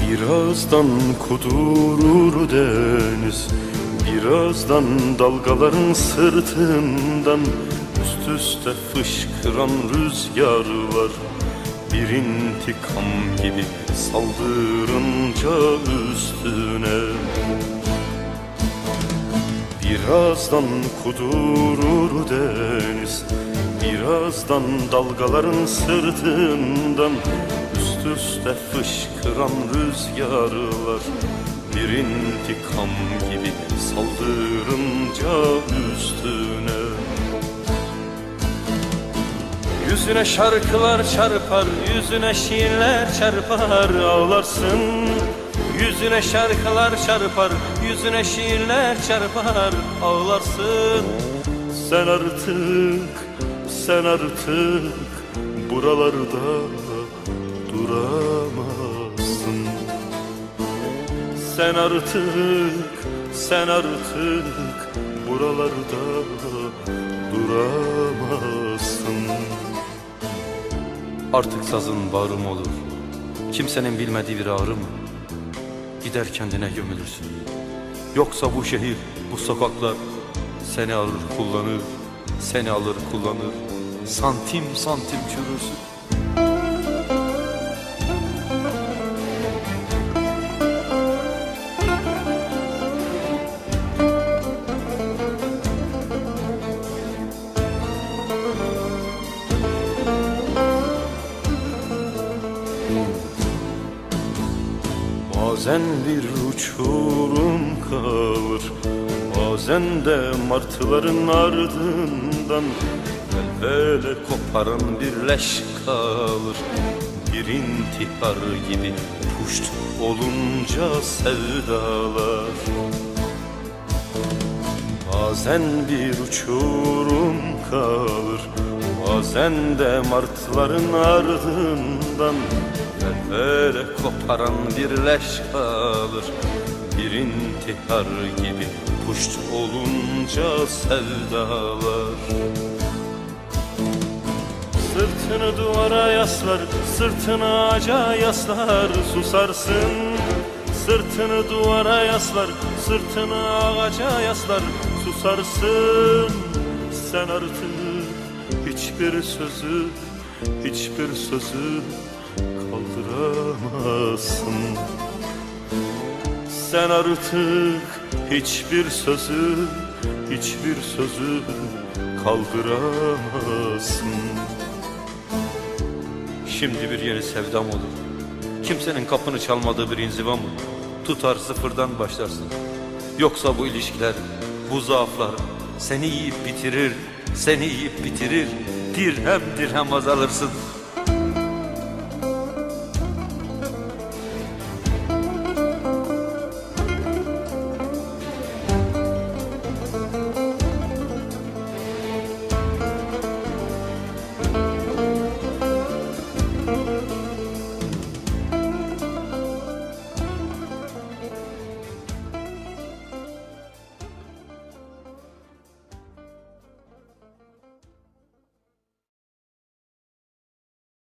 Birazdan kudurur deniz Birazdan dalgaların sırtından Üst üste fışkıran rüzgarlar Bir intikam gibi saldırınca üstüne. Birazdan kudurur deniz Birazdan dalgaların sırtından Üst üste fışkıran rüzgarlar. Bir intikam gibi saldırınca üstüne. Yüzüne şarkılar çarpar, yüzüne şiirler çarpar ağlarsın Yüzüne şarkılar çarpar, yüzüne şiirler çarpar. Ağlarsın. Sen artık, sen artık buralarda duramazsın. Sen artık, sen artık buralarda duramazsın. Artık sazın bağrım olur. Kimsenin bilmediği bir ağrı mı? Gider kendine gömülürsün. Yoksa bu şehir, bu sokaklar Seni alır kullanır Seni alır kullanır. Santim santim çürürsün Bazen bir uçurum kalır Bazen de martıların ardından Böyle koparan bir leş kalır. Bir intihar gibi puşt olunca sevdalar. Bazen bir uçurum kalır Bazen de martıların ardından Böyle koparan bir leş kalır. Bir intihar gibi puşt olunca sevdalar. Sırtını duvara yaslar, sırtını ağaca yaslar susarsın. Sırtını duvara yaslar, sırtını ağaca yaslar susarsın. Sen artık hiçbir sözü, hiçbir sözü kaldıramazsın Sen artık hiçbir sözü, hiçbir sözü kaldıramazsın Şimdi bir yeni sevdam olur. Kimsenin kapını çalmadığı bir inziva mı? Tutar sıfırdan başlarsın. Yoksa bu ilişkiler, bu zaaflar Seni yiyip bitirir, seni yiyip bitirir Dirhem dirhem azalırsın